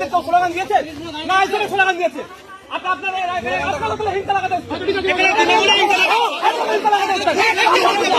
রাজনীতির কেউ স্লোগান দিয়েছে? না আইসবে স্লোগান দিয়েছে। আপনি আপনার আপনার হিংসা লাগাতে হিংসা লাগাতে-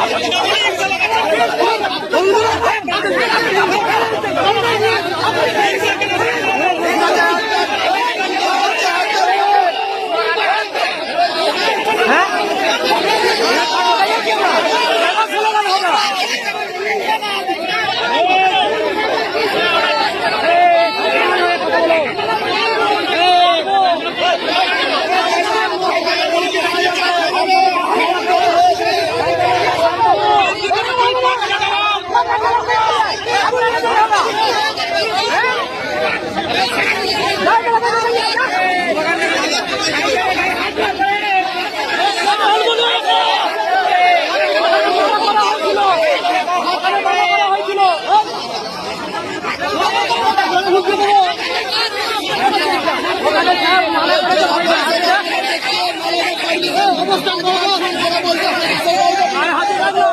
লাগাতে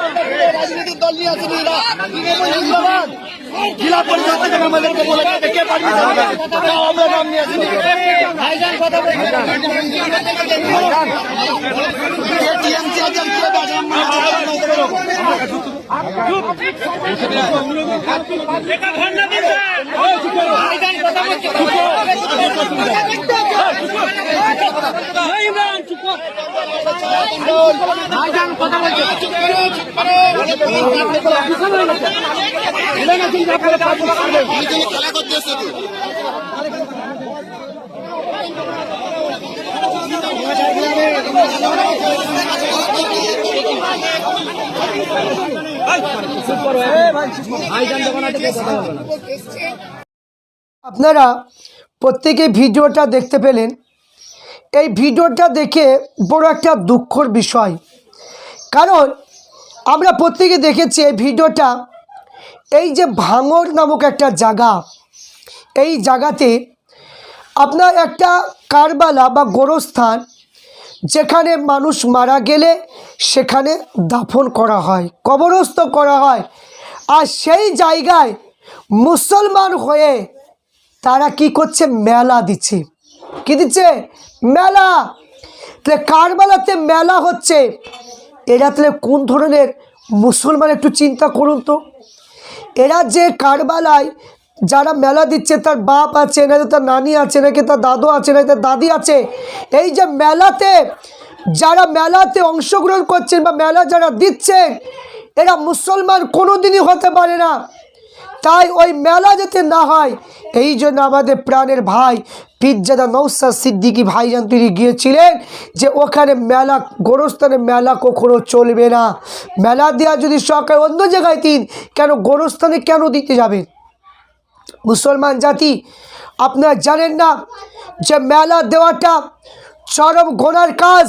রাজনৈতিক দল নিয়ে আসেনি এরা জিন্দাবাদ জেলা পরিষদ থেকে আমাদেরকে বলে গেছে, কে কথা আপনারা প্রত্যেকে ভিডিওটা দেখতে পেলেন। এই ভিডিওটা দেখে বড় একটা দুঃখর বিষয়। কারণ আমরা প্রত্যেকে দেখেছি এই ভিডিওটা এই যে ভাঙর নামক একটা জায়গা। এই জায়গাতে আপনার একটা কারবালা বা গোরস্থান যেখানে মানুষ মারা গেলে সেখানে দাফন করা হয়, কবরস্থ করা হয়। আর সেই জায়গায় মুসলমান হয়ে তারা কি করছে? মেলা দিচ্ছে। কি দিচ্ছে? মেলা। তাহলে কারবালাতে মেলা হচ্ছে। এরা তাহলে কোন ধরনের মুসলমান একটু চিন্তা করুন তো। এরা যে কারবালায় যারা মেলা দিচ্ছে, তার বাপ আছে নাকি তার নানি আছে নাকি তার দাদু আছে নাকি তার দাদি আছে, এই যে মেলাতে যারা মেলাতে অংশগ্রহণ করছেন বা মেলা যারা দিচ্ছেন, এরা মুসলমান কোনো দিনই হতে পারে না। তাই ওই মেলা যাতে না হয়, এই জন্য আমাদের প্রাণের ভাই পিজ্জাদা নৌসাদ সিদ্দিকি ভাইজান তিনি গিয়েছিলেন যে ওখানে মেলা, গোরস্থানে মেলা কখনো চলবে না। মেলা দেওয়া যদি সরকার অন্য জায়গায় দিন, কেন গোরস্থানে কেন দিতে যাবেন? মুসলমান জাতি, আপনারা জানেন না যে মেলা দেওয়াটা চরম গোনার কাজ।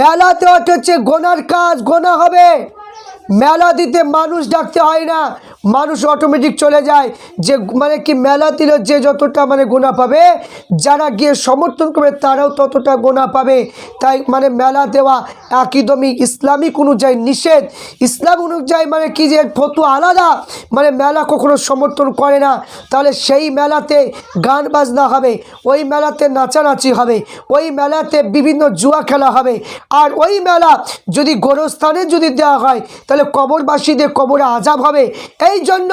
মেলা দেওয়াটা হচ্ছে গোনার কাজ, গোনা হবে। মেলা দিতে মানুষ ডাকতে হয় না। মানুষ অটোমেটিক চলে যায়। যে মানে কি মেলা দিলে যে যতটা মানে গোনা পাবে, যারা গিয়ে সমর্থন করবে তারাও ততটা গোনা পাবে। তাই মানে মেলা দেওয়া একদমই ইসলামিক অনুযায়ী নিষেধ। ইসলাম অনুযায়ী মানে কি যে ফতু আলাদা। মানে মেলা কখনো সমর্থন করে না। তাহলে সেই মেলাতে গান বাজনা হবে, ওই মেলাতে নাচানাচি হবে, ওই মেলাতে বিভিন্ন জুয়া খেলা হবে। আর ওই মেলা যদি গোরস্থানে যদি দেওয়া হয়, তাহলে কবরবাসীদের কবরে আজাব হবে। এই জন্য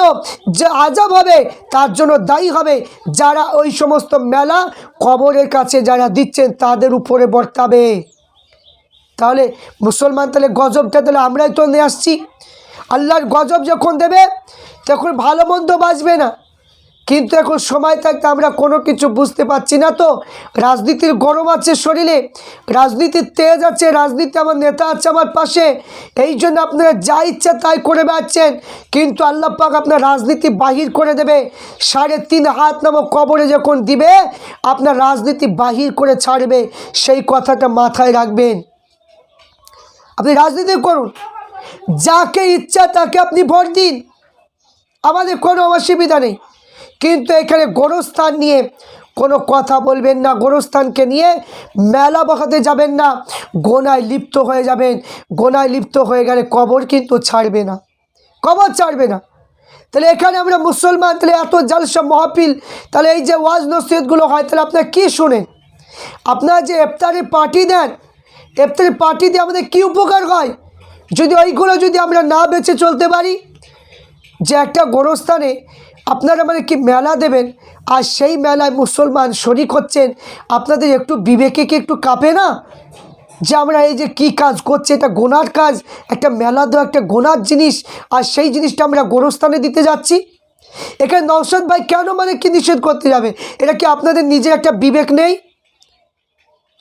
যে আজাব হবে, তার জন্য দায়ী হবে যারা ওই সমস্ত মেলা কবরের কাছে যারা দিচ্ছেন, তাদের উপরে বর্তাবে। তাহলে মুসলমান তাহলে গজবটা তাহলে আমরাই তো নিয়ে আসছি। আল্লাহর গজব যখন দেবে, তখন ভালো মন্দ বাঁচবে না। কিন্তু এখন সময় থাকতে আমরা কোনো কিছু বুঝতে পারছি না তো। রাজনীতির গরম আছে শরীরে, রাজনীতির তেজ আছে, রাজনীতি আমার নেতা আছে আমার পাশে। এই জন্য আপনারা যা ইচ্ছা তাই করে বেড়াচ্ছেন। কিন্তু আল্লাহ পাক আপনার রাজনীতি বাহির করে দেবে। সাড়ে তিন হাত নামক কবরে যখন দিবে, আপনার রাজনীতি বাহির করে ছাড়বে। সেই কথাটা মাথায় রাখবেন। আপনি রাজনীতি করুন। যাকে ইচ্ছা তাকে আপনি ভোট দিন। আমাদের কোনো অসুবিধা নেই। কিন্তু এখানে গোরস্থান নিয়ে কোনো কথা বলবেন না, গোরস্থানকে নিয়ে মেলা বসাতে যাবেন না। গোনায় লিপ্ত হয়ে যাবেন। গোনায় লিপ্ত হয়ে গেলে কবর কিন্তু ছাড়বে না। কবর ছাড়বে না। তাহলে এখানে আমরা মুসলমান, তাহলে এত জালসা মহাপিল তাহলে এই যে ওয়াজ নসিহতগুলো হয়, তাহলে আপনারা কী শোনেন? আপনারা যে ইফতারি পার্টি দেন ইফতারি পার্টি দিয়ে আমাদের কী উপকার হয়? যদি ওইগুলো যদি আমরা না বেঁচে চলতে পারি, যে একটা গোরস্থানে আপনারা মানে কি মেলা দেবেন? আর সেই মেলায় মুসলমান শরিক হচ্ছেন, আপনাদের একটু বিবেকে কি একটু কাঁপে না? যে আমরা এই যে কি কাজ করছে, এটা গোনার কাজ, একটা মেলা দেওয়া একটা গোনার জিনিস, আর সেই জিনিসটা আমরা গোরস্থানে দিতে যাচ্ছি? এখানে নওশাদ ভাই কেন মানে কি নিষেধ করতে যাবে? এটা কি আপনাদের নিজের একটা বিবেক নেই?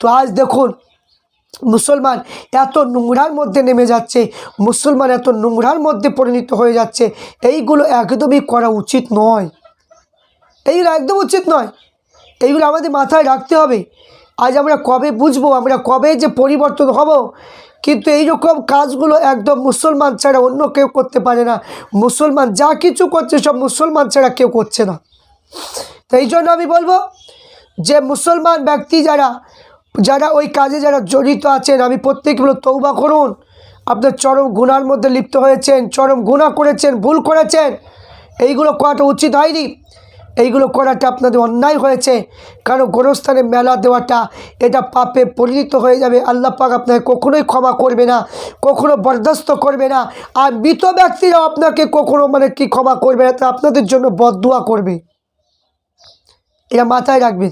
তো আজ দেখুন মুসলমান এত নোংরার মধ্যে নেমে যাচ্ছে, মুসলমান এত নোংরার মধ্যে পরিণত হয়ে যাচ্ছে, এইগুলো একদমই করা উচিত নয়। এইগুলো একদম উচিত নয়। এইগুলো আমাদের মাথায় রাখতে হবে। আজ আমরা কবে বুঝব, আমরা কবে যে পরিবর্তন হব? কিন্তু এই রকম কাজগুলো একদম মুসলমান ছাড়া অন্য কেউ করতে পারে না। মুসলমান যা কিছু করছে, সব মুসলমান ছাড়া কেউ করছে না। তো এই জন্য আমি বলব, যে মুসলমান ব্যক্তি যারা যারা ওই কাজে যারা জড়িত আছেন, আমি প্রত্যেকে বলো তৌবা করুন। আপনার চরম গুনার মধ্যে লিপ্ত হয়েছেন, চরম গুণা করেছেন, ভুল করেছেন, এইগুলো করাটা উচিত হয়নি। এইগুলো করাটা আপনাদের অন্যায় হয়েছে। কারণ গোরস্থানে মেলা দেওয়াটা, এটা পাপে পরিণত হয়ে যাবে। আল্লাহ পাক আপনাকে কখনোই ক্ষমা করবে না, কখনো বরদাস্ত করবে না। আর মৃত ব্যক্তিরাও আপনাকে কখনো মানে কি ক্ষমা করবে না, তা আপনাদের জন্য বদদুয়া করবে। এটা মাথায় রাখবেন।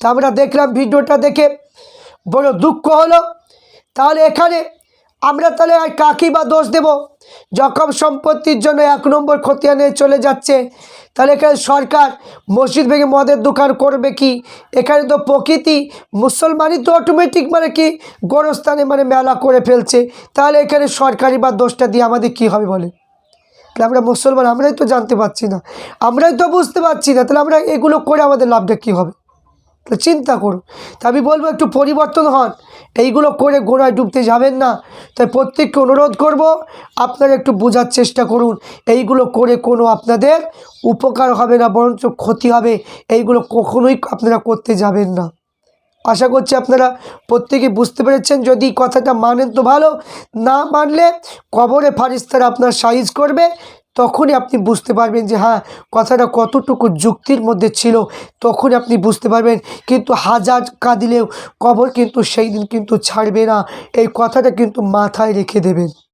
তা আমরা দেখলাম, ভিডিওটা দেখে বড় দুঃখ হলো। তাহলে এখানে আমরা তাহলে আর কাকি বা দোষ দেব? যখন সম্পত্তির জন্য এক নম্বর খতিয়ানে চলে যাচ্ছে, তাহলে এখানে সরকার মসজিদ ভেঙে মদের দোকান করবে কি? এখানে তো প্রকৃতি, মুসলমানই তো অটোমেটিক মানে কি গোরস্থানে মানে মেলা করে ফেলছে। তাহলে এখানে সরকারি বা দোষটা দিয়ে আমাদের কি হবে বলে তাহলে আমরা মুসলমান, আমরাই তো জানতে পারছি না। আমরাই তো বুঝতে পারছি না। তাহলে আমরা এগুলো করে আমাদের লাভটা কী হবে? চিন্তা করুন। তা আমি বলব একটু পরিবর্তন হন। এইগুলো করে গোড়ায় ডুবতে যাবেন না। তাই প্রত্যেককে অনুরোধ করব, আপনারা একটু বোঝার চেষ্টা করুন। এইগুলো করে কোনো আপনাদের উপকার হবে না, বরঞ্চ ক্ষতি হবে। এইগুলো কখনোই আপনারা করতে যাবেন না। আশা করছি আপনারা প্রত্যেকে বুঝতে পেরেছেন। যদি কথাটা মানেন তো ভালো, না মানলে কবরে ফারিস্তারা আপনার সাইজ করবে। তখনই আপনি বুঝতে পারবেন যে হ্যাঁ কথাটা কতটুকু যুক্তির মধ্যে ছিল, তখনই আপনি বুঝতে পারবেন। কিন্তু হাজার কাঁদিলেও কবর কিন্তু সেই দিন কিন্তু ছাড়বে না। এই কথাটা কিন্তু মাথায় রেখে দেবেন।